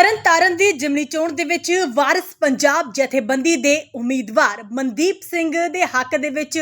ਤਰਨਤਾਰਨ ਦੀ ਜਿਮਨੀ ਚੋਣ ਦੇ ਵਿੱਚ ਵਾਰਿਸ ਪੰਜਾਬ ਜਥੇਬੰਦੀ ਦੇ ਉਮੀਦਵਾਰ ਮਨਦੀਪ ਸਿੰਘ ਦੇ ਹੱਕ ਦੇ ਵਿੱਚ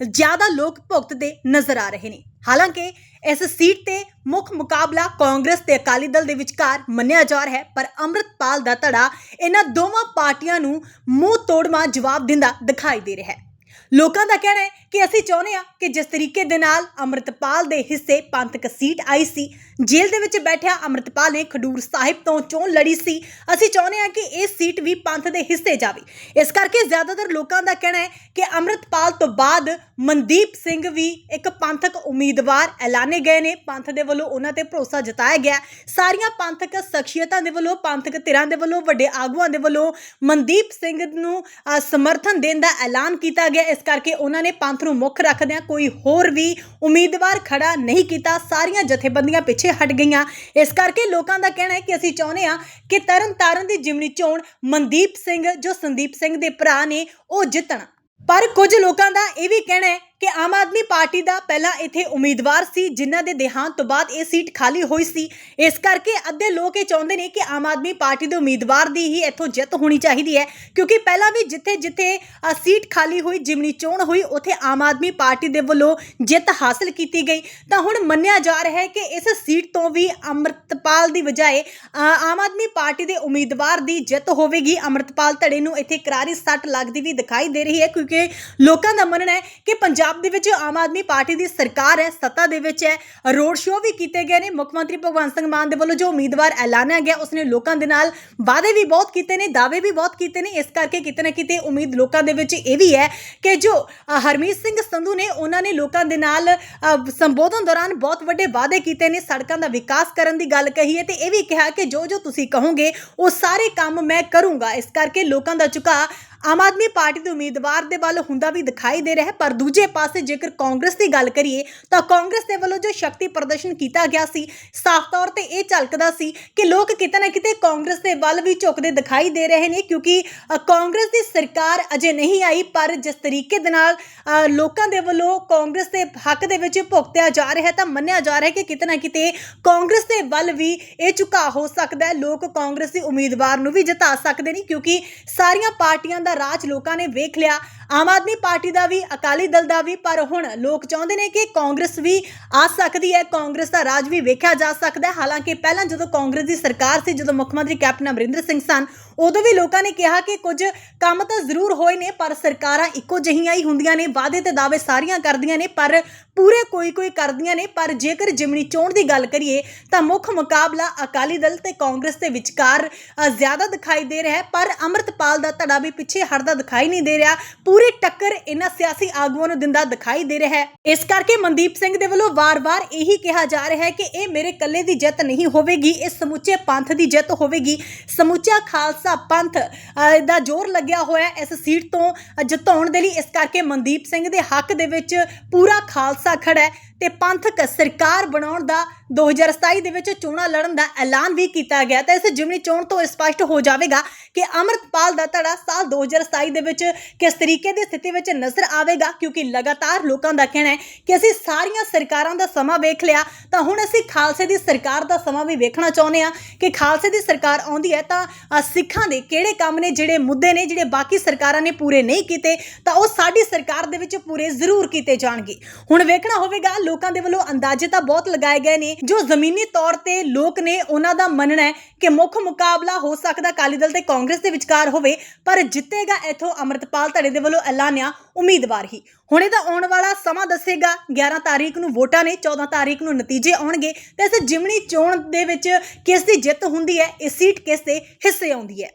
ਜ਼ਿਆਦਾ ਲੋਕ ਭੁਗਤਦੇ ਨਜ਼ਰ ਆ ਰਹੇ ਨੇ। ਹਾਲਾਂਕਿ ਇਸ ਸੀਟ ਤੇ ਮੁੱਖ ਮੁਕਾਬਲਾ ਕਾਂਗਰਸ ਤੇ ਅਕਾਲੀ ਦਲ ਦੇ ਵਿਚਕਾਰ ਮੰਨਿਆ ਜਾ ਰਿਹਾ ਹੈ, ਪਰ ਅੰਮ੍ਰਿਤਪਾਲ ਦਾ ਧੜਾ ਇਹਨਾਂ ਦੋਵਾਂ ਪਾਰਟੀਆਂ ਨੂੰ ਮੂੰਹ ਤੋੜਮਾ ਜਵਾਬ ਦਿੰਦਾ ਦਿਖਾਈ ਦੇ ਰਿਹਾ ਹੈ। ਲੋਕਾਂ ਦਾ ਕਹਿਣਾ ਹੈ ਕਿ ਅਸੀਂ ਚਾਹੁੰਦੇ ਹਾਂ ਕਿ ਜਿਸ ਤਰੀਕੇ ਦੇ ਨਾਲ ਅੰਮ੍ਰਿਤਪਾਲ ਦੇ ਹਿੱਸੇ ਪੰਥਕ ਸੀਟ ਆਈ ਸੀ, ਜੇਲ੍ਹ ਦੇ ਵਿੱਚ ਬੈਠਿਆ ਅੰਮ੍ਰਿਤਪਾਲ ਨੇ ਖਡੂਰ ਸਾਹਿਬ ਤੋਂ ਚੋਣ ਲੜੀ ਸੀ। ਅਸੀਂ ਚਾਹੁੰਦੇ ਹਾਂ ਕਿ ਇਹ ਸੀਟ ਵੀ ਪੰਥ ਦੇ ਹਿੱਸੇ ਜਾਵੇ। ਇਸ ਕਰਕੇ ਜ਼ਿਆਦਾਤਰ ਲੋਕਾਂ ਦਾ ਕਹਿਣਾ ਹੈ ਕਿ ਅੰਮ੍ਰਿਤਪਾਲ ਤੋਂ ਬਾਅਦ ਮਨਦੀਪ ਸਿੰਘ ਵੀ ਇੱਕ ਪੰਥਕ ਉਮੀਦਵਾਰ ਐਲਾਨੇ ਗਏ ਨੇ। ਪੰਥ ਦੇ ਵੱਲੋਂ ਉਹਨਾਂ ਤੇ ਭਰੋਸਾ ਜਤਾਇਆ ਗਿਆ। ਸਾਰੀਆਂ ਪੰਥਕ ਸ਼ਖਸੀਅਤਾਂ ਦੇ ਵੱਲੋਂ, ਪੰਥਕ ਧਿਰਾਂ ਦੇ ਵੱਲੋਂ, ਵੱਡੇ ਆਗੂਆਂ ਦੇ ਵੱਲੋਂ ਮਨਦੀਪ ਸਿੰਘ ਨੂੰ ਸਮਰਥਨ ਦੇਣ ਦਾ ਐਲਾਨ ਕੀਤਾ ਗਿਆ। ਇਸ ਕਰਕੇ ਉਹਨਾਂ ਨੇ ਪੰਥ ਨੂੰ ਮੁੱਖ ਰੱਖਦਿਆਂ ਕੋਈ ਹੋਰ ਵੀ ਉਮੀਦਵਾਰ ਖੜਾ ਨਹੀਂ ਕੀਤਾ। ਸਾਰੀਆਂ ਜਥੇਬੰਦੀਆਂ ਪਿੱਛੇ ਹਟ ਗਈਆਂ। ਇਸ ਕਰਕੇ ਲੋਕਾਂ ਦਾ ਕਹਿਣਾ ਹੈ ਕਿ ਅਸੀਂ ਚਾਹੁੰਦੇ ਹਾਂ ਕਿ ਤਰਨ ਤਾਰਨ ਦੀ ਜਿਮਨੀ ਚੋਣ ਮਨਦੀਪ ਸਿੰਘ, ਜੋ ਸੰਦੀਪ ਸਿੰਘ ਦੇ ਭਰਾ ਨੇ, ਉਹ ਜਿੱਤਣ। ਪਰ ਕੁਝ ਲੋਕਾਂ ਦਾ ਇਹ ਵੀ ਕਹਿਣਾ ਹੈ ਕਿ ਆਮ ਆਦਮੀ ਪਾਰਟੀ ਦਾ ਪਹਿਲਾਂ ਇੱਥੇ ਉਮੀਦਵਾਰ ਸੀ, ਜਿਨ੍ਹਾਂ ਦੇ ਦੇਹਾਂਤ ਤੋਂ ਬਾਅਦ ਇਹ ਸੀਟ ਖਾਲੀ ਹੋਈ ਸੀ। ਇਸ ਕਰਕੇ ਅੱਧੇ ਲੋਕ ਇਹ ਚਾਹੁੰਦੇ ਨੇ ਕਿ ਆਮ ਆਦਮੀ ਪਾਰਟੀ ਦੇ ਉਮੀਦਵਾਰ ਦੀ ਹੀ ਇੱਥੋਂ ਜਿੱਤ ਹੋਣੀ ਚਾਹੀਦੀ ਹੈ, ਕਿਉਂਕਿ ਪਹਿਲਾਂ ਵੀ ਜਿੱਥੇ ਜਿੱਥੇ ਸੀਟ ਖਾਲੀ ਹੋਈ, ਜਿਮਨੀ ਚੋਣ ਹੋਈ, ਉੱਥੇ ਆਮ ਆਦਮੀ ਪਾਰਟੀ ਦੇ ਵੱਲੋਂ ਜਿੱਤ ਹਾਸਲ ਕੀਤੀ ਗਈ। ਤਾਂ ਹੁਣ ਮੰਨਿਆ ਜਾ ਰਿਹਾ ਹੈ ਕਿ ਇਸ ਸੀਟ ਤੋਂ ਵੀ ਅੰਮ੍ਰਿਤਪਾਲ ਦੀ ਬਜਾਏ ਆਮ ਆਦਮੀ ਪਾਰਟੀ ਦੇ ਉਮੀਦਵਾਰ ਦੀ ਜਿੱਤ ਹੋਵੇਗੀ। ਅੰਮ੍ਰਿਤਪਾਲ ਧੜੇ ਨੂੰ ਇੱਥੇ ਕਰਾਰੀ ਸੱਟ ਲੱਗਦੀ ਵੀ ਦਿਖਾਈ ਦੇ ਰਹੀ ਹੈ, ਕਿਉਂਕਿ ਲੋਕਾਂ ਦਾ ਮੰਨਣਾ ਹੈ ਕਿ ਪੰਜਾਬ ਦੇ ਵਿੱਚ ਆਮ ਆਦਮੀ ਪਾਰਟੀ ਦੀ ਸਰਕਾਰ ਹੈ, ਸੱਤਾ ਦੇ ਵਿੱਚ ਹੈ। ਰੋਡ ਸ਼ੋਅ ਵੀ ਕੀਤੇ ਗਏ ਨੇ। ਮੁੱਖ ਮੰਤਰੀ ਭਗਵੰਤ ਸਿੰਘ ਮਾਨ ਦੇ ਵੱਲੋਂ ਜੋ ਉਮੀਦਵਾਰ ਐਲਾਨਿਆ ਗਿਆ, ਉਸਨੇ ਲੋਕਾਂ ਦੇ ਨਾਲ ਵਾਅਦੇ ਵੀ ਬਹੁਤ ਕੀਤੇ ਨੇ, ਦਾਅਵੇ ਵੀ ਬਹੁਤ ਕੀਤੇ ਨੇ। ਇਸ ਕਰਕੇ ਕਿਤੇ ਨਾ ਕਿਤੇ ਉਮੀਦ ਲੋਕਾਂ ਦੇ ਵਿੱਚ ਇਹ ਵੀ ਹੈ ਕਿ ਜੋ ਹਰਮੀਤ ਸਿੰਘ ਸੰਧੂ ਨੇ, ਉਹਨਾਂ ਨੇ ਲੋਕਾਂ ਦੇ ਨਾਲ ਸੰਬੋਧਨ ਦੌਰਾਨ ਬਹੁਤ ਵੱਡੇ ਵਾਅਦੇ ਕੀਤੇ ਨੇ ਸੜਕਾਂ ਦਾ ਵਿਕਾਸ ਕਰਨ ਦੀ ਗੱਲ ਕਹੀ ਹੈ ਤੇ ਇਹ ਵੀ ਕਿਹਾ ਕਿ ਜੋ ਜੋ ਤੁਸੀਂ ਕਹੋਗੇ, ਉਹ ਸਾਰੇ ਕੰਮ ਮੈਂ ਕਰੂੰਗਾ। ਇਸ ਕਰਕੇ ਲੋਕਾਂ ਦਾ ਝੁਕਾਅ ਆਮ ਆਦਮੀ ਪਾਰਟੀ ਦੇ ਉਮੀਦਵਾਰ ਦੇ ਵੱਲ ਹੁੰਦਾ ਵੀ ਦਿਖਾਈ ਦੇ ਰਿਹਾ ਹੈ, ਪਰ ਦੂਜੇ ਪਾਸੇ ਜੇਕਰ ਕਾਂਗਰਸ ਦੀ ਗੱਲ ਕਰੀਏ, ਤਾਂ ਕਾਂਗਰਸ ਦੇ ਵੱਲੋਂ ਜੋ ਸ਼ਕਤੀ ਪ੍ਰਦਰਸ਼ਨ ਕੀਤਾ ਗਿਆ ਸੀ, ਸਾਫ਼ ਤੌਰ ਤੇ ਇਹ ਝਲਕਦਾ ਸੀ ਕਿ ਲੋਕ ਕਿਤੇ ਨਾ ਕਿਤੇ ਕਾਂਗਰਸ ਦੇ ਵੱਲ ਵੀ ਝੁਕਦੇ ਦਿਖਾਈ ਦੇ ਰਹੇ ਨੇ, ਕਿਉਂਕਿ ਕਾਂਗਰਸ ਦੀ ਸਰਕਾਰ ਅਜੇ ਨਹੀਂ ਆਈ, ਪਰ ਜਿਸ ਤਰੀਕੇ ਦੇ ਨਾਲ ਲੋਕਾਂ ਦੇ ਵੱਲੋਂ ਕਾਂਗਰਸ ਦੇ ਹੱਕ ਦੇ ਵਿੱਚ ਭੁਗਤਿਆ ਜਾ ਰਿਹਾ ਤਾਂ ਮੰਨਿਆ ਜਾ ਰਿਹਾ ਕਿ ਕਿਤੇ ਨਾ ਕਿਤੇ ਕਾਂਗਰਸ ਦੇ ਵੱਲ ਵੀ ਇਹ ਝੁਕਾਅ ਹੋ ਸਕਦਾ ਹੈ, ਲੋਕ ਕਾਂਗਰਸ ਦੇ ਉਮੀਦਵਾਰ ਨੂੰ ਵੀ ਜਿਤਾ ਸਕਦੇ ਨੇ, ਕਿਉਂਕਿ ਸਾਰੀਆਂ ਪਾਰਟੀਆਂ ਦਾ ਰਾਜ ਲੋਕਾਂ ਨੇ ਵੇਖ ਲਿਆ। ਆਮ ਆਦਮੀ ਪਾਰਟੀ ਦਾ ਵੀ, ਅਕਾਲੀ ਦਲ ਦਾ ਵੀ, ਪਰ ਹੁਣ ਲੋਕ ਚਾਹੁੰਦੇ ਨੇ ਕਿ ਕਾਂਗਰਸ ਵੀ ਆ ਸਕਦੀ ਹੈ। ਕਾਂਗਰਸ ਦਾ ਰਾਜ ਵੀ ਵੇਖਿਆ ਜਾ ਸਕਦਾ ਹੈ। ਹਾਲਾਂਕਿ ਪਹਿਲਾਂ ਜਦੋਂ ਕਾਂਗਰਸ ਦੀ ਸਰਕਾਰ ਸੀ, ਜਦੋਂ ਮੁੱਖ ਮੰਤਰੀ ਕੈਪਟਨ ਅਮਰਿੰਦਰ ਸਿੰਘ ਸਨ ਉਦੋਂ ਵੀ ਲੋਕਾਂ ਨੇ ਕਿਹਾ ਕਿ ਕੁਝ ਕੰਮ ਤਾਂ ਜ਼ਰੂਰ ਹੋਏ ਨੇ, ਪਰ ਸਰਕਾਰਾਂ ਇੱਕੋ ਜਿਹੀਆਂ ਹੀ ਹੁੰਦੀਆਂ ਨੇ, ਵਾਅਦੇ ਤੇ ਦਾਅਵੇ ਸਾਰੀਆਂ ਕਰਦੀਆਂ ਨੇ, ਪਰ ਪੂਰੇ ਕੋਈ ਕੋਈ ਕਰਦੀਆਂ ਨੇ, ਪਰ ਜੇਕਰ ਜਿਮਨੀ ਚੋਣ ਦੀ ਗੱਲ ਕਰੀਏ ਤਾਂ ਮੁੱਖ ਮੁਕਾਬਲਾ ਅਕਾਲੀ ਦਲ ਤੇ ਕਾਂਗਰਸ ਦੇ ਵਿਚਕਾਰ ਜ਼ਿਆਦਾ ਦਿਖਾਈ ਦੇ ਰਿਹਾ ਹੈ, ਪਰ ਅੰਮ੍ਰਿਤਪਾਲ ਦਾ ਧੜਾ ਵੀ ਪਿੱਛੇ ਹਟਦਾ ਦਿਖਾਈ ਨਹੀਂ ਦੇ ਰਿਹਾ, ਪੂਰੀ ਟੱਕਰ ਇਹਨਾਂ ਸਿਆਸੀ ਆਗੂਆਂ ਨੂੰ ਦਿੰਦਾ ਦਿਖਾਈ ਦੇ ਰਿਹਾ ਹੈ। ਇਸ ਕਰਕੇ ਮਨਦੀਪ ਸਿੰਘ ਦੇ ਵੱਲੋਂ ਵਾਰ-ਵਾਰ ਇਹੀ ਕਿਹਾ ਜਾ ਰਿਹਾ ਹੈ ਕਿ ਇਹ ਮੇਰੇ ਇਕੱਲੇ ਦੀ ਜਿੱਤ ਨਹੀਂ ਹੋਵੇਗੀ, ਇਹ ਸਮੁੱਚੇ ਪੰਥ ਦੀ ਜਿੱਤ ਹੋਵੇਗੀ। ਸਮੁੱਚਾ ਖਾਲਸਾ ਪੰਥ ਅ, ਦਾ ਜ਼ੋਰ ਲੱਗਿਆ ਹੋਇਆ ਇਸ ਸੀਟ ਤੋਂ ਅ, ਜਿਤਾਉਣ ਦੇ ਲਈ। ਇਸ ਕਰਕੇ ਮਨਦੀਪ ਸਿੰਘ ਦੇ ਹੱਕ ਦੇ ਵਿੱਚ ਪੂਰਾ ਖਾਲਸਾ ਖੜਾ ਹੈ। ਤੇ ਪੰਥਕ ਸਰਕਾਰ ਬਣਾਉਣ ਦਾ 2027 ਦੇ ਵਿੱਚ ਚੋਣਾਂ ਲੜਨ ਦਾ ਐਲਾਨ ਵੀ ਕੀਤਾ ਗਿਆ। ਤਾਂ ਇਸ ਜਿਮਨੀ ਚੋਣ ਤੋਂ ਸਪਸ਼ਟ ਹੋ ਜਾਵੇਗਾ ਕਿ ਅਮਰਤਪਾਲ ਦਾ ਧੜਾ ਸਾਲ 2027 ਦੇ ਵਿੱਚ ਕਿਸ ਤਰੀਕੇ ਦੀ ਸਥਿਤੀ ਵਿੱਚ ਨਜ਼ਰ ਆਵੇਗਾ, ਕਿਉਂਕਿ ਲਗਾਤਾਰ ਲੋਕਾਂ ਦਾ ਕਹਿਣਾ ਹੈ ਕਿ ਅਸੀਂ ਸਾਰੀਆਂ ਸਰਕਾਰਾਂ ਦਾ ਸਮਾਂ ਵੇਖ ਲਿਆ। ਤਾਂ ਹੁਣ ਅਸੀਂ ਖਾਲਸੇ ਦੀ ਸਰਕਾਰ ਦਾ ਸਮਾਂ ਵੀ ਵੇਖਣਾ ਚਾਹੁੰਦੇ ਹਾਂ ਕਿ ਖਾਲਸੇ ਦੀ ਸਰਕਾਰ ਆਉਂਦੀ ਹੈ ਤਾਂ ਸਿੱਖਾਂ ਦੇ ਕਿਹੜੇ ਕੰਮ ਨੇ, ਜਿਹੜੇ ਮੁੱਦੇ ਨੇ, ਜਿਹੜੇ ਬਾਕੀ ਸਰਕਾਰਾਂ ਨੇ ਪੂਰੇ ਨਹੀਂ ਕੀਤੇ, ਤਾਂ ਉਹ ਸਾਡੀ ਸਰਕਾਰ ਦੇ ਵਿੱਚ ਪੂਰੇ ਜ਼ਰੂਰ ਕੀਤੇ ਜਾਣਗੇ। ਹੁਣ ਵੇਖਣਾ ਹੋਵੇਗਾ ਲੋਕਾਂ ਦੇ ਵੱਲੋਂ ਅੰਦਾਜ਼ੇ ਤਾਂ ਬਹੁਤ ਲਗਾਏ ਗਏ ਨੇ, ਜੋ ਜ਼ਮੀਨੀ ਤੌਰ ਤੇ ਲੋਕ ਨੇ ਉਹਨਾਂ ਦਾ ਮੰਨਣਾ ਹੈ ਕਿ ਮੁੱਖ ਮੁਕਾਬਲਾ ਹੋ ਸਕਦਾ ਅਕਾਲੀ ਦਲ ਤੇ ਕਾਂਗਰਸ ਦੇ ਵਿਚਕਾਰ ਹੋਵੇ, ਪਰ ਜਿੱਤੇਗਾ ਇਥੋਂ ਅਮਰਤਪਾਲ ਧੜੇ ਦੇ ਵੱਲੋਂ ਐਲਾਨਿਆ ਉਮੀਦਵਾਰ ਹੀ। ਹੁਣੇ ਤਾਂ ਆਉਣ ਵਾਲਾ ਸਮਾਂ ਦੱਸੇਗਾ 11 ਤਾਰੀਖ ਨੂੰ ਵੋਟਾਂ ਨੇ 14 ਤਾਰੀਖ ਨੂੰ ਨਤੀਜੇ ਆਉਣਗੇ ਤੇ ਇਸ ਜਿਮਣੀ ਚੋਣ ਦੇ ਵਿੱਚ ਕਿਸ ਦੀ ਜਿੱਤ ਹੁੰਦੀ ਹੈ, ਇਹ ਸੀਟ ਕਿਸ ਦੇ ਹਿੱਸੇ ਆਉਂਦੀ ਹੈ।